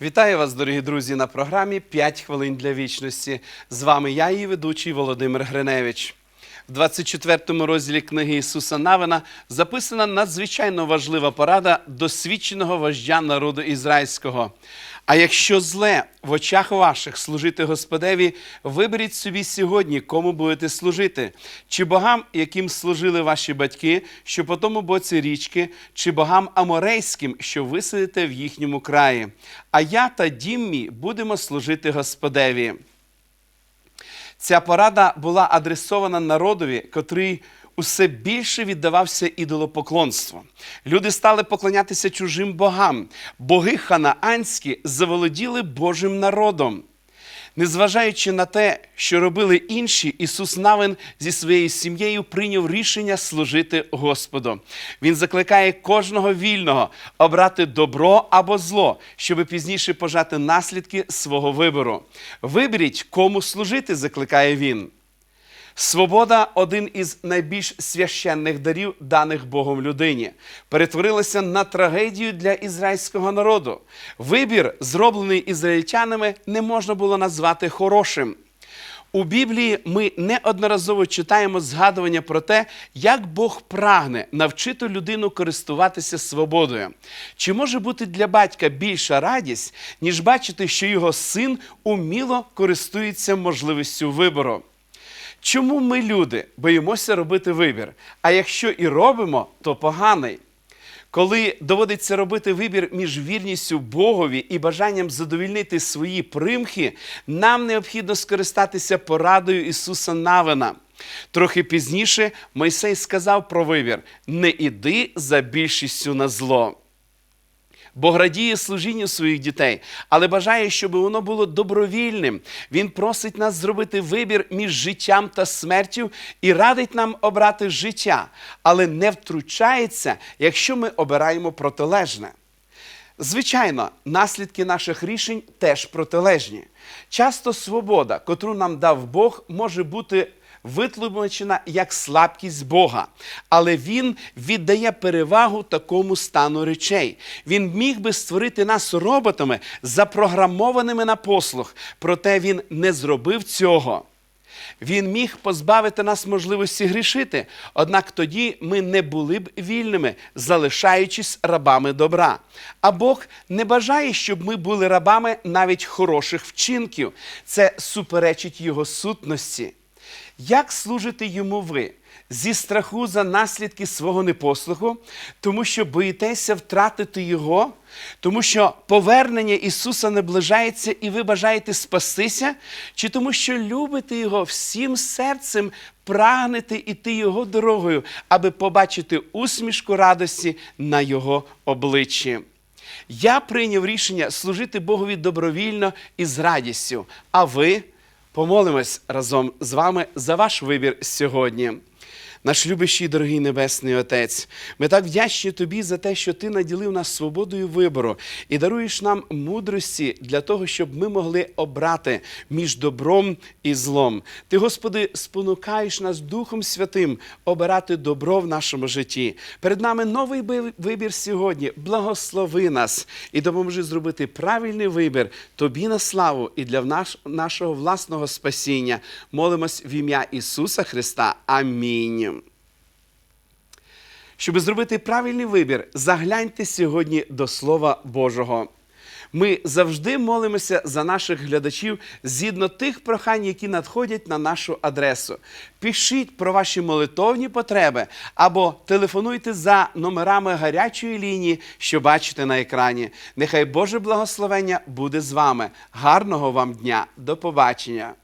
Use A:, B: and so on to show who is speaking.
A: Вітаю вас, дорогі друзі, на програмі «5 хвилин для вічності. З вами я, її ведучий Володимир Гриневич. В 24-му розділі книги Ісуса Навина записана надзвичайно важлива порада досвідченого вождя народу ізраїльського. А якщо зле в очах ваших служити Господеві, виберіть собі сьогодні, кому будете служити, чи богам, яким служили ваші батьки, що по тому боці річки, чи богам аморейським, що ви сидите в їхньому краї. А я та дім мій будемо служити Господеві. Ця порада була адресована народові, котрий усе більше віддавався ідолопоклонству. Люди стали поклонятися чужим богам. Боги ханаанські заволоділи Божим народом. Незважаючи на те, що робили інші, Ісус Навин зі своєю сім'єю прийняв рішення служити Господу. Він закликає кожного вільного обрати добро або зло, щоб пізніше пожати наслідки свого вибору. Виберіть, кому служити, закликає він. Свобода один із найбільш священних дарів, даних Богом людині, перетворилася на трагедію для ізраїльського народу. Вибір, зроблений ізраїльтянами, не можна було назвати хорошим. У Біблії ми неодноразово читаємо згадування про те, як Бог прагне навчити людину користуватися свободою. Чи може бути для батька більша радість, ніж бачити, що його син уміло користується можливістю вибору? Чому ми, люди, боїмося робити вибір? А якщо і робимо, то поганий. Коли доводиться робити вибір між вірністю Богові і бажанням задовільнити свої примхи, нам необхідно скористатися порадою Ісуса Навина. Трохи пізніше Мойсей сказав про вибір: не іди за більшістю на зло. Бог радіє служінню своїх дітей, але бажає, щоб воно було добровільним. Він просить нас зробити вибір між життям та смертю і радить нам обрати життя, але не втручається, якщо ми обираємо протилежне. Звичайно, наслідки наших рішень теж протилежні. Часто свобода, котру нам дав Бог, може бути витлумачена як слабкість Бога, але Він віддає перевагу такому стану речей. Він міг би створити нас роботами, запрограмованими на послуг, проте він не зробив цього. Він міг позбавити нас можливості грішити, однак тоді ми не були б вільними, залишаючись рабами добра. А Бог не бажає, щоб ми були рабами навіть хороших вчинків. Це суперечить Його сутності. Як служите йому ви? Зі страху за наслідки свого непослуху, тому що боїтеся втратити Його, тому що повернення Ісуса наближається і ви бажаєте спастися, чи тому, що любите Його всім серцем, прагнете іти Його дорогою, аби побачити усмішку радості на Його обличчі. Я прийняв рішення служити Богові добровільно і з радістю. А ви помолимось разом з вами за ваш вибір сьогодні. Наш любящий дорогий Небесний Отець, ми так вдячні Тобі за те, що Ти наділив нас свободою вибору і даруєш нам мудрості для того, щоб ми могли обрати між добром і злом. Ти, Господи, спонукаєш нас Духом Святим обирати добро в нашому житті. Перед нами новий вибір сьогодні. Благослови нас і допоможи зробити правильний вибір Тобі на славу і для наш- нашого власного спасіння. Молимось в ім'я Ісуса Христа. Амінь. Щоб зробити правильний вибір, загляньте сьогодні до Слова Божого. Ми завжди молимося за наших глядачів згідно тих прохань, які надходять на нашу адресу. Пишіть про ваші молитовні потреби або телефонуйте за номерами гарячої лінії, що бачите на екрані. Нехай Боже благословення буде з вами. Гарного вам дня! До побачення!